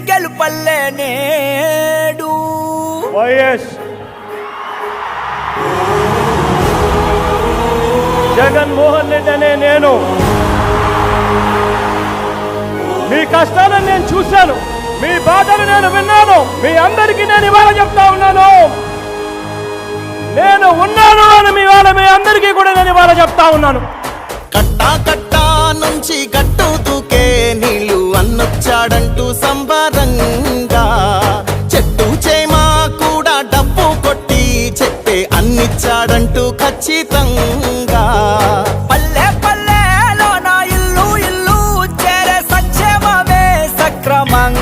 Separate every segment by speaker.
Speaker 1: గెలుపల్లే నేడు.
Speaker 2: వైఎస్ జగన్మోహన్ రెడ్డి అనే నేను. మీ కష్టాలను నేను చూశాను. మీ బాధను నేను విన్నాను. మీ అందరికీ నేను ఇవాళ చెప్తా ఉన్నాను. నేను ఉన్నాను అని మీ వాళ్ళ మీ అందరికీ కూడా నేను ఇవాళ చెప్తా ఉన్నాను.
Speaker 3: కట్టా కట్టా నుంచి సంబరంగా. చెట్టు చేమా కూడా డబ్బు కొట్టి చెప్పే అన్నిచ్చాడంటూ ఖచ్చితంగా.
Speaker 1: పల్లె పల్లెలో నా ఇల్లు ఇల్లు చేరే సంక్షేమమే సక్రమంగా.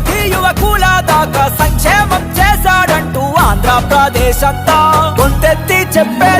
Speaker 1: నుంచి యువకుల దాకా సంక్షేమం చేశాడంటూ ఆంధ్రప్రదేశ్ అంతా గొంతెత్తి చెప్పేదొకటే